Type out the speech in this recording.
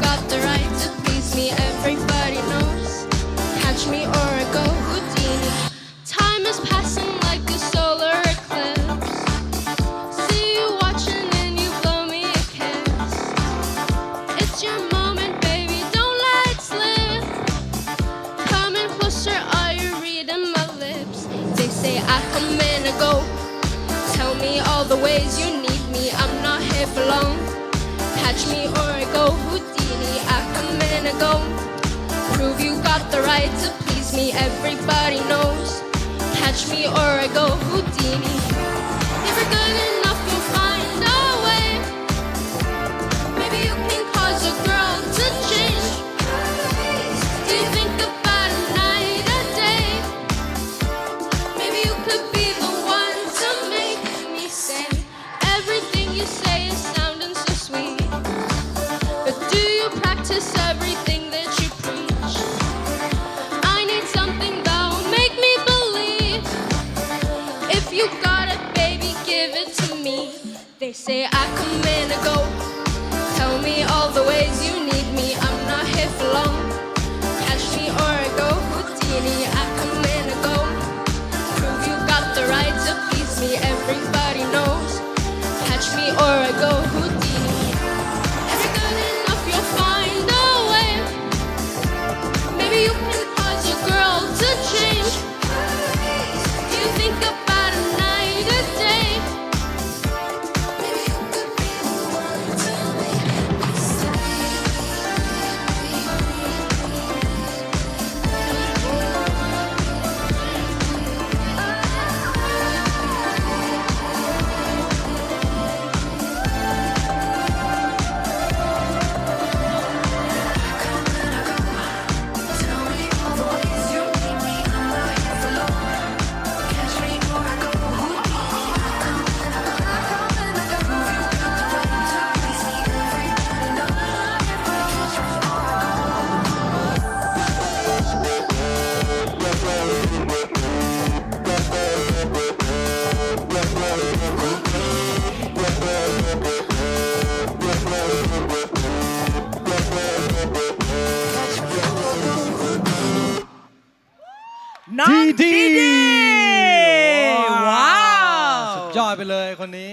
got the right to please me, everybody knows. Catch me or I go Houdini. Time is passing like a solar eclipse. See you watching and you blow me a kiss. It's your moment, baby, don't let my lips? They say I come go. Tell me all the ways you need me, I'm not here for long catch me or I go and I go. Prove you got the right to please me. Everybody knows. Catch me or I go Houdini. If you're good enough, you'll find a way. Maybe you can cause a girl to change. Do you think about a night a day? Maybe you could be the one to make me say everything you say is sounding They say I come and I go. Tell me all the ways you ดีดีว้าว สุดยอดไปเลยคนนี้